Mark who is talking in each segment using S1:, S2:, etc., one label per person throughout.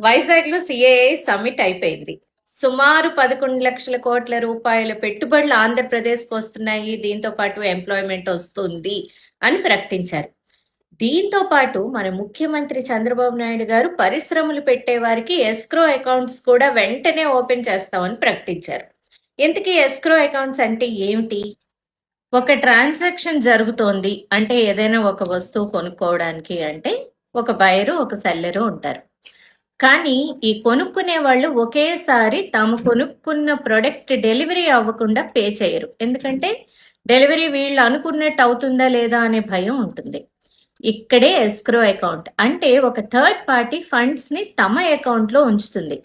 S1: వైజాగ్లో CAA summit అయిపోయింది. సుమారు పదకొండు లక్షల కోట్ల రూపాయల పెట్టుబడులు ఆంధ్రప్రదేశ్కి వస్తున్నాయి. దీంతో పాటు ఎంప్లాయ్మెంట్ వస్తుంది అని ప్రకటించారు. దీంతో పాటు మన ముఖ్యమంత్రి చంద్రబాబు నాయుడు గారు పరిశ్రమలు పెట్టే వారికి ఎస్క్రో అకౌంట్స్ కూడా వెంటనే ఓపెన్ చేస్తామని ప్రకటించారు. ఇంతకీ ఎస్క్రో అకౌంట్స్ అంటే ఏమిటి? ఒక ట్రాన్సాక్షన్ జరుగుతోంది. అంటే ఏదైనా ఒక వస్తువు కొనుక్కోవడానికి అంటే ఒక బయరు ఒక సెల్లరు ఉంటారు. కానీ ఈ కొనుక్కునే వాళ్ళు ఒకేసారి తాము కొనుక్కున్న ప్రొడక్ట్ డెలివరీ అవ్వకుండా పే చేయరు. ఎందుకంటే డెలివరీ వీళ్ళు అనుకున్నట్టు అవుతుందా లేదా అనే భయం ఉంటుంది. ఇక్కడే ఎస్క్రో అకౌంట్ అంటే ఒక థర్డ్ పార్టీ ఫండ్స్ని తమ అకౌంట్లో ఉంచుతుంది.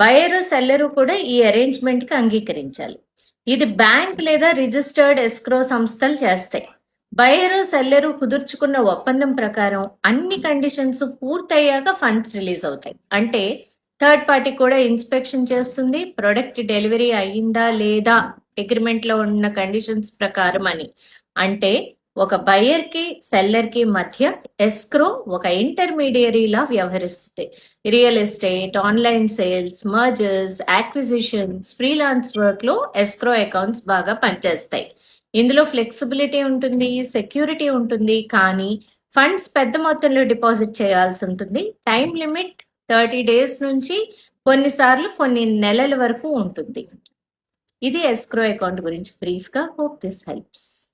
S1: బయరు సెల్లరు కూడా ఈ అరేంజ్మెంట్కి అంగీకరించాలి. ఇది బ్యాంక్ లేదా రిజిస్టర్డ్ ఎస్క్రో సంస్థలు చేస్తాయి. బయరు సెల్లరు కుదుర్చుకున్న ఒప్పందం ప్రకారం అన్ని కండిషన్స్ పూర్తయ్యాక ఫండ్స్ రిలీజ్ అవుతాయి. అంటే థర్డ్ పార్టీ కూడా ఇన్స్పెక్షన్ చేస్తుంది ప్రొడక్ట్ డెలివరీ అయ్యిందా లేదా అగ్రిమెంట్లో ఉన్న కండిషన్స్ ప్రకారం అని. అంటే ఒక బయర్కి సెల్లర్కి మధ్య ఎస్క్రో ఒక ఇంటర్మీడియరీలా వ్యవహరిస్తుంది. Real estate online sales mergers acquisitions freelance వర్క్లో ఎస్క్రో అకౌంట్స్ బాగా పనిచేస్తాయి. ఇందులో ఫ్లెక్సిబిలిటీ ఉంటుంది సెక్యూరిటీ ఉంటుంది కానీ ఫండ్స్ పెద్ద మొత్తంలో డిపాజిట్ చేయాల్సి ఉంటుంది. టైం లిమిట్ థర్టీ డేస్ నుంచి కొన్నిసార్లు కొన్ని నెలల వరకు ఉంటుంది. ఇది ఎస్క్రో అకౌంట్ గురించి బ్రీఫ్గా హోప్ దిస్ హెల్ప్స్.